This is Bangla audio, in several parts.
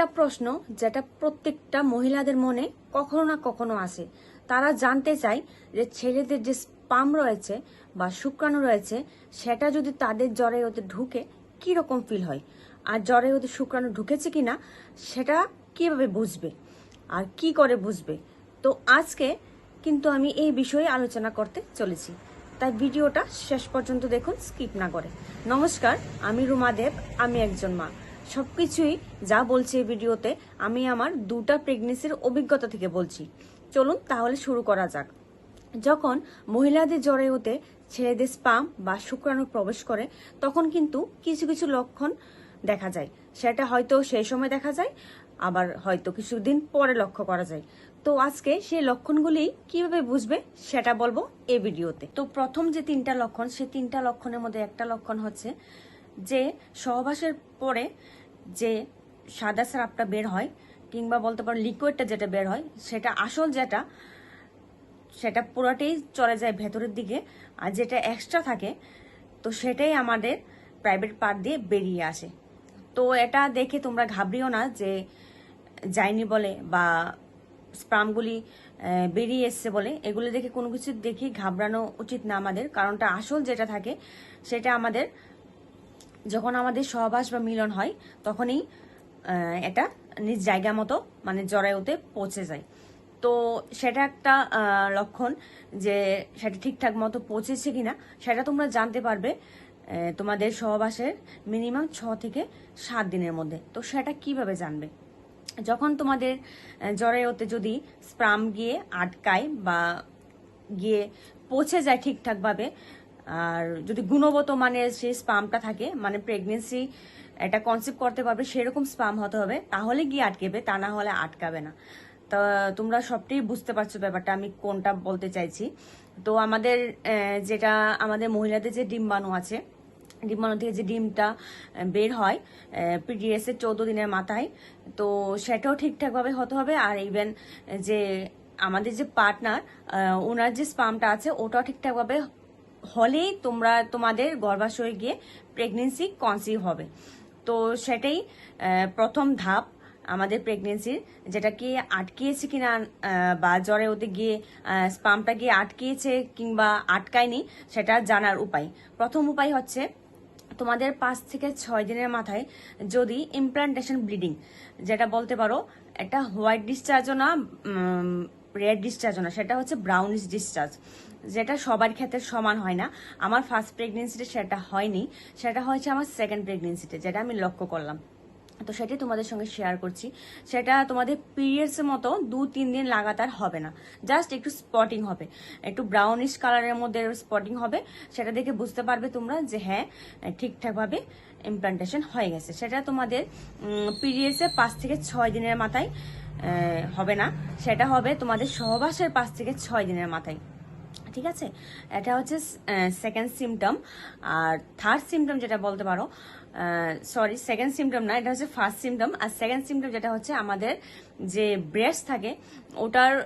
একটা প্রশ্ন যেটা প্রত্যেকটা মহিলাদের মনে কখনো না কখনো আসে। তারা জানতে চায় যে ছেলেদের যে স্পাম রয়েছে বা শুক্রাণু রয়েছে, সেটা যদি তাদের জ্বরে ওতে ঢুকে, কি রকম ফিল হয়? আর জ্বরে ওদের শুক্রাণু ঢুকেছে কি না সেটা কীভাবে বুঝবে? আর কি করে বুঝবে? তো আজকে কিন্তু আমি এই বিষয়ে আলোচনা করতে চলেছি। তাই ভিডিওটা শেষ পর্যন্ত দেখুন, স্কিপ না করে। নমস্কার, আমি রুমা দেব, আমি একজন মা। সবকিছুই যা বলছি এই ভিডিওতে, আমি আমার দুটা প্রেগনেন্সির অভিজ্ঞতা থেকে বলছি। চলুন তাহলে শুরু করা যাক। যখন মহিলাদের জ্বরে হতে ছেলেদের স্পাম বা শুক্রাণু প্রবেশ করে, তখন কিন্তু কিছু কিছু লক্ষণ দেখা যায়। সেটা হয়তো সেই সময় দেখা যায়, আবার হয়তো কিছুদিন পরে লক্ষ্য করা যায়। তো আজকে সেই লক্ষণগুলি কীভাবে বুঝবে, সেটা বলব এই ভিডিওতে। তো প্রথম যে তিনটা লক্ষণ, সেই তিনটা লক্ষণের মধ্যে একটা লক্ষণ হচ্ছে যে সহবাসের পরে যে সাদা স্রাবটা বের হয়, কিংবা বলতে পারো লিকুইডটা যেটা বের হয়, সেটা আসল যেটা, সেটা পুরোটাই চলে যায় ভেতরের দিকে, আর যেটা এক্সট্রা থাকে, তো সেটাই আমাদের প্রাইভেট পার্ট দিয়ে বেরিয়ে আসে। তো এটা দেখে তোমরা ঘাবড়িও না যে যায়নি বলে বা স্প্রামগুলি বেরিয়ে এসছে বলে, এগুলো দেখে কোনো কিছু দেখে ঘাবড়ানো উচিত না আমাদের, কারণটা আসল যেটা থাকে, সেটা আমাদের যখন আমাদের সহবাস বা মিলন হয়, তখনই এটা নিজ জায়গা মতো মানে জরায়ুতে পৌঁছে যায়। তো সেটা একটা লক্ষণ যে সেটা ঠিকঠাক মতো পৌঁছেছে কিনা, সেটা তোমরা জানতে পারবে তোমাদের সহবাসের মিনিমাম ছ থেকে সাত দিনের মধ্যে। তো সেটা কীভাবে জানবে? যখন তোমাদের জরায়ুতে যদি স্প্রাম গিয়ে আটকায় বা গিয়ে পৌঁছে যায় ঠিকঠাকভাবে আর যদি গুণগত মানের সেই স্পামটা থাকে মানে প্রেগনেন্সি এটা কনসেপ্ট করতে পারবে, সেরকম স্পাম হতে হবে, তাহলে গিয়ে আটকেবে, তা না হলে আটকাবে না। তা তোমরা সবটাই বুঝতে পারছ ব্যাপারটা, আমি কোনটা বলতে চাইছি। তো আমাদের যেটা আমাদের মহিলাদের যে ডিম্বাণু আছে, ডিম্বাণু থেকে যে ডিমটা বের হয় পিডিএস এর চৌদ্দ দিনের মাথায়, তো সেটাও ঠিকঠাকভাবে হতে হবে। আর ইভেন যে আমাদের যে পার্টনার ওনার যে স্পামটা আছে, ওটাও ঠিকঠাকভাবে হলেই তোমরা, তোমাদের গর্ভাশয়ে গিয়ে প্রেগনেন্সি কনসিভ হবে। তো সেটাই প্রথম ধাপ আমাদের প্রেগনেন্সির যেটা কি আটকিয়েছে কিনা বা জ্বরে ওতে গিয়ে স্পামটা গিয়ে আটকিয়েছে কিংবা আটকায়নি, সেটা জানার উপায়। প্রথম উপায় হচ্ছে, তোমাদের পাঁচ থেকে ছয় দিনের মাথায় যদি ইমপ্লান্টেশন ব্লিডিং যেটা বলতে পারো, একটা হোয়াইট ডিসচার্জও না রেড ডিসচার্জও না, সেটা হচ্ছে ব্রাউনিশ ডিসচার্জ যেটা সবার ক্ষেত্রে সমান হয় না। আমার ফার্স্ট প্রেগনেন্সিতে সেটা হয়নি, সেটা হয়েছে আমার সেকেন্ড প্রেগনেন্সিতে যেটা আমি লক্ষ্য করলাম। তো সেটাই তোমাদের সঙ্গে শেয়ার করছি। সেটা তোমাদের পিরিয়ডসের মতো দু, তিন দিন লাগাতার হবে না জাস্ট একটু স্পটিং হবে। একটু ব্রাউনিশ কালারের মধ্যে স্পটিং হবে, সেটা দেখে বুঝতে পারবে তোমরা যে হ্যাঁ ঠিকঠাকভাবে ইমপ্লান্টেশন হয়ে গেছে। সেটা তোমাদের পিরিয়ডসের পাঁচ থেকে ছয় দিনের মাথায় হবে না। সেটা হবে তোমাদের সহবাসের পাঁচ থেকে ছয় দিনের মাথায়। ঠিক আছে? এটা হচ্ছে সেকেন্ড সিমটম আর থার্ড সিমটম যেটা বলতে পারো সরি সেকেন্ড সিমটম না, এটা হচ্ছে ফার্স্ট সিমটম আর সেকেন্ড সিমটম যেটা হচ্ছে আমাদের যে ব্রেস্ট থাকে, ওটার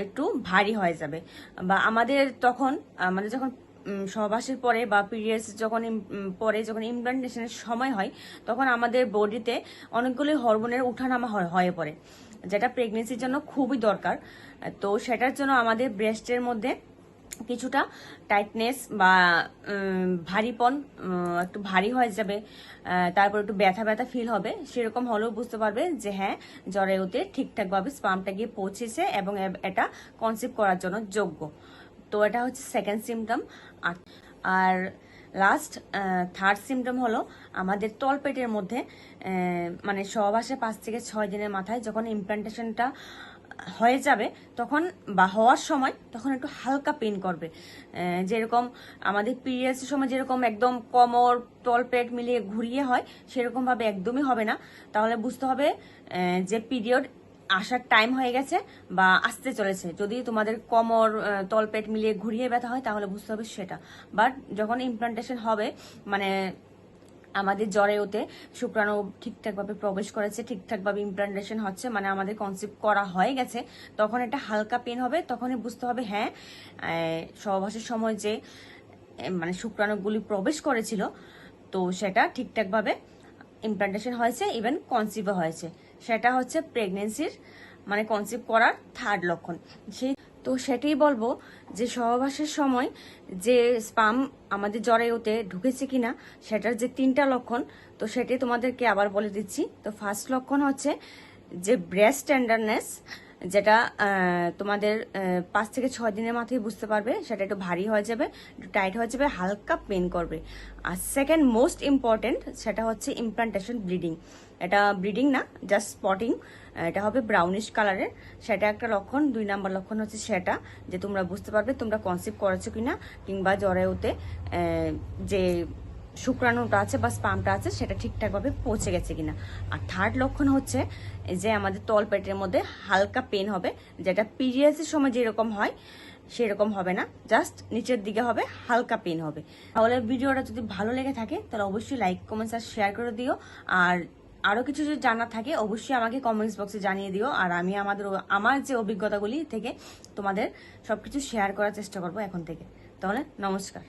একটু ভারী হয়ে যাবে। বা আমাদের তখন, আমাদের যখন সহবাসের পরে বা পিরিয়ডস যখন পরে যখন ইমপ্লান্টেশনের সময় হয়, তখন আমাদের বডিতে অনেকগুলি হরমোনের উঠানামা হয়- হয়ে পড়ে। যেটা প্রেগনেন্সির জন্য খুবই দরকার। তো সেটার জন্য আমাদের ব্রেস্টের মধ্যে কিছুটা টাইটনেস বা ভারীপন একটু ভারী হয়ে যাবে তারপর একটু ব্যথা ব্যথা ফিল হবে, সেরকম হলেও বুঝতে পারবে যে হ্যাঁ জরায়ুতে ঠিকঠাকভাবে স্পামটা গিয়ে পৌঁছেছে এবং এটা কনসিভ করার জন্য যোগ্য। তো এটা হচ্ছে সেকেন্ড সিমটম আর লাস্ট থার্ড সিমটম হলো আমাদের তলপেটের মধ্যে মানে সহবাসে পাঁচ থেকে ছয় দিনের মাথায়, যখন ইমপ্লান্টেশনটা হয়ে যাবে, তখন বা হওয়ার সময় তখন একটু হালকা পেন করবে। যেরকম আমাদের পিরিয়ডসের সময় যেরকম একদম কোমর, তলপেট মিলিয়ে ঘুরিয়ে হয়, সেরকমভাবে একদমই হবে না। তাহলে বুঝতে হবে যে পিরিয়ড আসার টাইম হয়ে গেছে বা আসতে চলেছে। যদি তোমাদের কোমর তলপেট মিলিয়ে ঘুরিয়ে ব্যথা হয়, তাহলে বুঝতে হবে সেটা। বাট যখন ইমপ্লান্টেশন হবে মানে আমাদের জরায়ুতে শুক্রাণু ঠিকঠাকভাবে প্রবেশ করেছে, ঠিকঠাকভাবে ইমপ্লান্টেশন হচ্ছে মানে আমাদের কনসেপ্ট করা হয়ে গেছে, তখন একটা হালকা পেন হবে, তখনই বুঝতে হবে হ্যাঁ সহবাসের সময় যে মানে শুক্রাণুগুলি প্রবেশ করেছিল, তো সেটা ঠিকঠাকভাবে ইমপ্লান্টেশন হয়েছে ইভেন কনসিভও হয়েছে। সেটা হচ্ছে প্রেগনেন্সির মানে কনসিভ করার থার্ড লক্ষণ। সেই তো সেটাই বলব যে সহবাসের সময় যে স্পাম আমাদের জরায়ুতে ঢুকেছে কিনা, সেটার যে তিনটা লক্ষণ, তো সেটি তোমাদেরকে আবার বলে দিচ্ছি। তো ফার্স্ট লক্ষণ হচ্ছে যে ব্রেস্ট টেন্ডারনেস যেটা তোমাদের পাঁচ থেকে ছয় দিনের মাথায় বুঝতে পারবে, সেটা একটু ভারী হয়ে যাবে, একটু টাইট হয়ে যাবে, হালকা পেন করবে। আর সেকেন্ড মোস্ট ইম্পর্টেন্ট সেটা হচ্ছে ইমপ্লান্টেশন ব্লিডিং এটা ব্লিডিং না জাস্ট স্পটিং এটা হবে ব্রাউনিশ কালারের সেটা একটা লক্ষণ, দুই নাম্বার লক্ষণ হচ্ছে সেটা, যে তোমরা বুঝতে পারবে তোমরা কনসিভ করেছ কিনা, কিংবা জরায়ুতে যে শুক্রাণুটা আছে বা স্পামটা আছে, সেটা ঠিকঠাকভাবে পৌঁছে গেছে কিনা। আর থার্ড লক্ষণ হচ্ছে যে আমাদের তল পেটের মধ্যে হালকা পেন হবে, যেটা পিরিয়ডসের সময় যেরকম হয়, সেরকম হবে না। জাস্ট নিচের দিকে হবে, হালকা পেন হবে। তাহলে ভিডিওটা যদি ভালো লেগে থাকে, তাহলে অবশ্যই লাইক কমেন্টস আর শেয়ার করে দিও। আর আরও কিছু যদি জানার থাকে, অবশ্যই আমাকে কমেন্টস বক্সে জানিয়ে দিও। আর আমি আমাদের আমার যে অভিজ্ঞতাগুলি থেকে তোমাদের সব কিছু শেয়ার করার চেষ্টা করব এখন থেকে। তাহলে নমস্কার।